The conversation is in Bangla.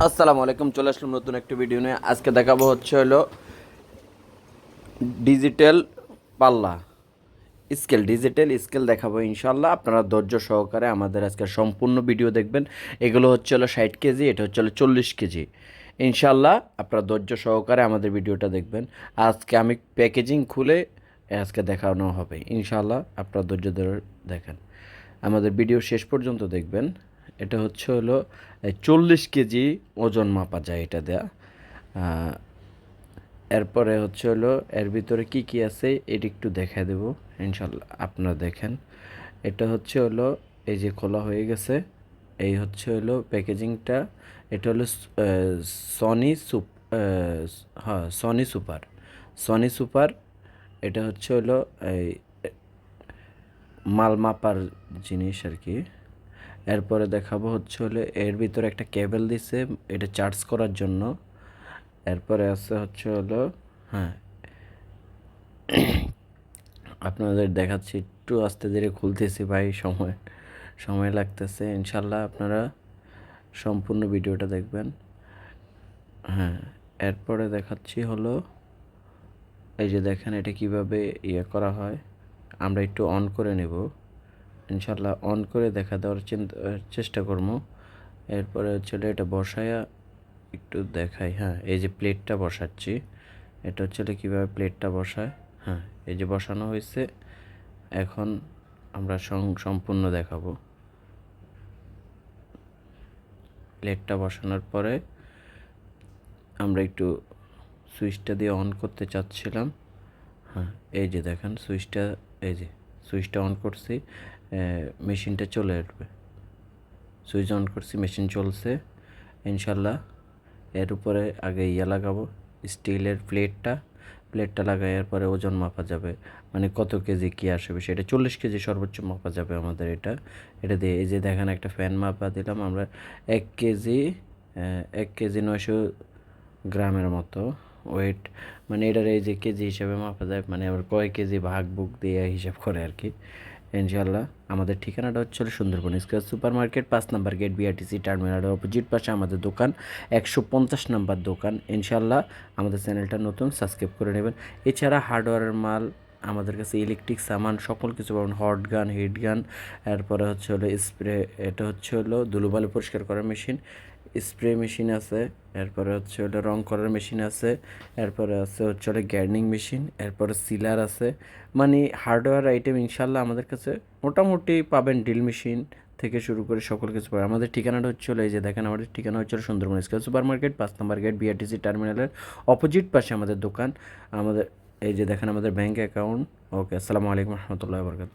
আসসালামু আলাইকুম, চলে আসলাম নতুন একটি ভিডিও নিয়ে। আজকে দেখাবো হচ্ছে হলো ডিজিটাল পাল্লা। স্কেল ডিজিটাল স্কেল দেখাবো ইনশাল্লাহ আপনারা ধৈর্য সহকারে আমাদের আজকে সম্পূর্ণ ভিডিও দেখবেন। এগুলো হচ্ছে হলো ষাট কেজি, এটা হচ্ছে হলো চল্লিশ কেজি। ইনশাল্লাহ আপনারা ধৈর্য সহকারে আমাদের ভিডিওটা দেখবেন। আজকে আমি প্যাকেজিং খুলে আজকে দেখানো হবে। ইনশাল্লাহ আপনারা ধৈর্য ধরে দেখেন। আমাদের ভিডিও শেষ পর্যন্ত দেখবেন। এটা হচ্ছে হলো চল্লিশ কেজি ওজন মাপা যায় এটা দেয়া। এরপরে হচ্ছে হলো, এর ভিতরে কি কি আছে এটা একটু দেখা দেবো, ইনশাল্লাহ আপনারা দেখেন। এটা হচ্ছে হলো, এই যে খোলা হয়ে গেছে, এই হচ্ছে হলো প্যাকেজিংটা, এটা হলো সনি সুপ হ্যাঁ সনি সুপার। সনি সুপার, এটা হচ্ছে হলো, এই মাল মাপার জিনিস আর কি। এরপরে দেখাবো হচ্ছে হলে এর ভিতরে একটা কেবল দিছে এটা চার্জ করার জন্য। এরপরে আছে হচ্ছে হলো হ্যাঁ। আপনাদের দেখাচ্ছি একটু আস্তে ধীরে খুলতেছি ভাই সময় সময় লাগতেছে। ইনশাল্লাহ আপনারা সম্পূর্ণ ভিডিওটা দেখবেন। হ্যাঁ এরপরে দেখাচ্ছি হলো এই যে দেখেন এটা কীভাবে ইয়ে করা হয়। আমরা একটু অন করে নেব। ইনশাল্লাহ অন করে দেখা দেওয়ার চিন্তা চেষ্টা করব। এরপরে হচ্ছে এটা বসায়া একটু দেখাই হ্যাঁ এই যে প্লেটটা বসাচ্ছি। এটা হচ্ছে কীভাবে প্লেটটা বসায়? হ্যাঁ এই যে বসানো হয়েছে। এখন আমরা সম্পূর্ণ দেখাবো। প্লেটটা বসানোর পরে আমরা একটু সুইচটা দিয়ে অন করতে চাচ্ছিলাম। হ্যাঁ এই যে দেখেন সুইচটা এই যে সুইচটা অন করছি মেশিনটা চলে আসবে। সুইচ অন করছি, মেশিন চলছে, ইনশাল্লাহ। এর উপরে আগে ইয়ে লাগাবো, স্টিলের প্লেটটা। প্লেটটা লাগাইয়ার পরে ওজন মাপা যাবে। মানে কত কেজি কী আসবে সেটা, চল্লিশ কেজি সর্বোচ্চ মাপা যাবে আমাদের এটা। এটা দিয়ে এই যে দেখেন একটা ফ্যান মাপা দিলাম আমরা, এক কেজি এক কেজি নয়শো গ্রামের মতো। ওয়েট মানে এটার এই যে কেজি হিসাবে মাপা যায় মানে আবার কয় কেজি ভাগ, বুক দিয়ে হিসাব করে আর কি। ইনশাল্লাহ আমাদের ঠিকানাটা হচ্ছে সুন্দরবন স্কোয়ার সুপার মার্কেট পাঁচ নাম্বার গেট বিআরটিসি টার্মিনালের অপোজিট পাশে আমাদের দোকান, একশো পঞ্চাশ নাম্বার দোকান। ইনশাল্লাহ আমাদের চ্যানেলটা নতুন, সাবস্ক্রাইব করে নেবেন। এছাড়া হার্ডওয়্যারের মাল, আমাদের কাছে ইলেকট্রিক সামান, সকল কিছু পাবেন, হট গান, হিট গান, এরপরে হচ্ছে হলো স্প্রে, এটা হচ্ছে হলো ধুলোবালি পরিষ্কার করার মেশিন স্প্রে মেশিন আছে, এরপরে হচ্ছে হলো রং করার মেশিন আছে, এরপরে আছে হচ্ছে হলো গ্যার্নিং মেশিন এরপরে সিলার আছে। মানে হার্ডওয়্যার আইটেম ইনশাল্লাহ আমাদের কাছে মোটামুটি পাবেন ড্রিল মেশিন থেকে শুরু করে সকল কিছু পাবেন। আমাদের ঠিকানাটা হচ্ছে এই যে দেখেন, আমাদের ঠিকানা হচ্ছে সুন্দরবন স্কোয়ার সুপার মার্কেট, পাঁচ নম্বর গেট বিআরটিসি টার্মিনালের অপোজিট পাশে আমাদের দোকান। আমাদের, এই যে দেখেন আমাদের ব্যাংক অ্যাকাউন্ট ওকে আসসালামু আলাইকুম রহমতুল্লাহ বরকাত